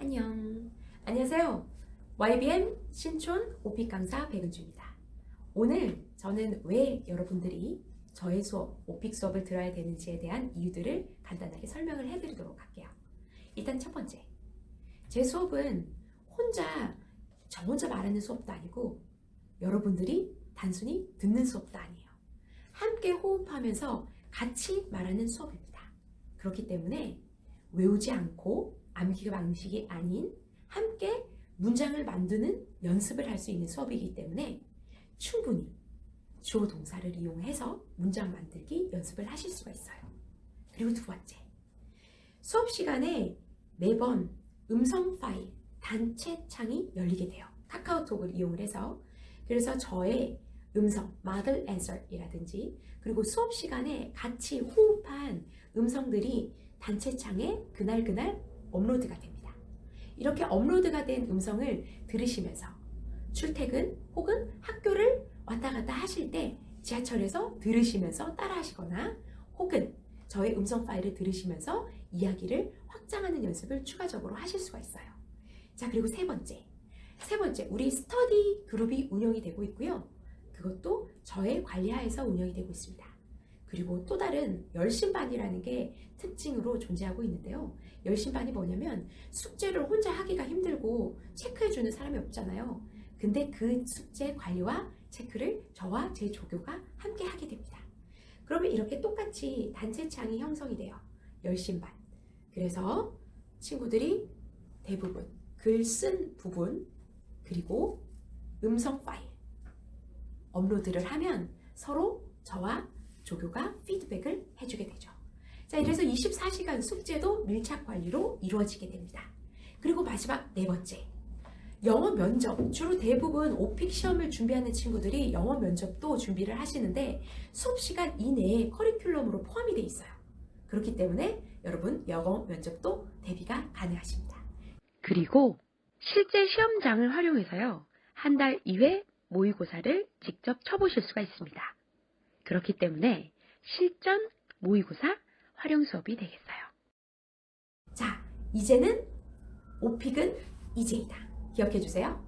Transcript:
안녕. 안녕하세요. YBM 신촌 오픽 강사 백은주입니다. 오늘 저는 왜 여러분들이 저의 수업, 오픽 수업을 들어야 되는지에 대한 이유들을 간단하게 설명을 해드리도록 할게요. 일단 첫 번째. 제 수업은 혼자 저 혼자 말하는 수업도 아니고 여러분들이 단순히 듣는 수업도 아니에요. 함께 호흡하면서 같이 말하는 수업입니다. 그렇기 때문에 외우지 않고 암기 방식이 아닌 함께 문장을 만드는 연습을 할 수 있는 수업이기 때문에 충분히 주어 동사를 이용해서 문장 만들기 연습을 하실 수가 있어요. 그리고 두 번째. 수업 시간에 매번 음성 파일 단체 창이 열리게 돼요. 카카오톡을 이용을 해서 그래서 저의 음성 마들 앤서이라든지 그리고 수업 시간에 같이 호흡한 음성들이 단체 창에 그날 그날 업로드가 됩니다. 이렇게 업로드가 된 음성을 들으시면서 출퇴근 혹은 학교를 왔다 갔다 하실 때 지하철에서 들으시면서 따라 하시거나 혹은 저의 음성 파일을 들으시면서 이야기를 확장하는 연습을 추가적으로 하실 수가 있어요. 자, 그리고 세 번째. 세 번째, 우리 스터디 그룹이 운영이 되고 있고요. 그것도 저의 관리하에서 운영이 되고 있습니다. 그리고 또 다른 열심반이라는 게 특징으로 존재하고 있는데요. 열심반이 뭐냐면 숙제를 혼자 하기가 힘들고 체크해주는 사람이 없잖아요. 근데 그 숙제 관리와 체크를 저와 제 조교가 함께 하게 됩니다. 그러면 이렇게 똑같이 단체창이 형성이 돼요. 열심반. 그래서 친구들이 대부분 글 쓴 부분 그리고 음성 파일 업로드를 하면 서로 저와 조교가 피드백을 해주게 되죠. 자, 이래서 24시간 숙제도 밀착 관리로 이루어지게 됩니다. 그리고 마지막 네 번째. 영어 면접. 주로 대부분 오픽 시험을 준비하는 친구들이 영어 면접도 준비를 하시는데 수업 시간 이내에 커리큘럼으로 포함이 돼 있어요. 그렇기 때문에 여러분 영어 면접도 대비가 가능하십니다. 그리고 실제 시험장을 활용해서요. 한 달 2회 모의고사를 직접 쳐보실 수가 있습니다. 그렇기 때문에 실전 모의고사 활용 수업이 되겠어요. 자, 이제는 오픽은 이제이다. 기억해 주세요.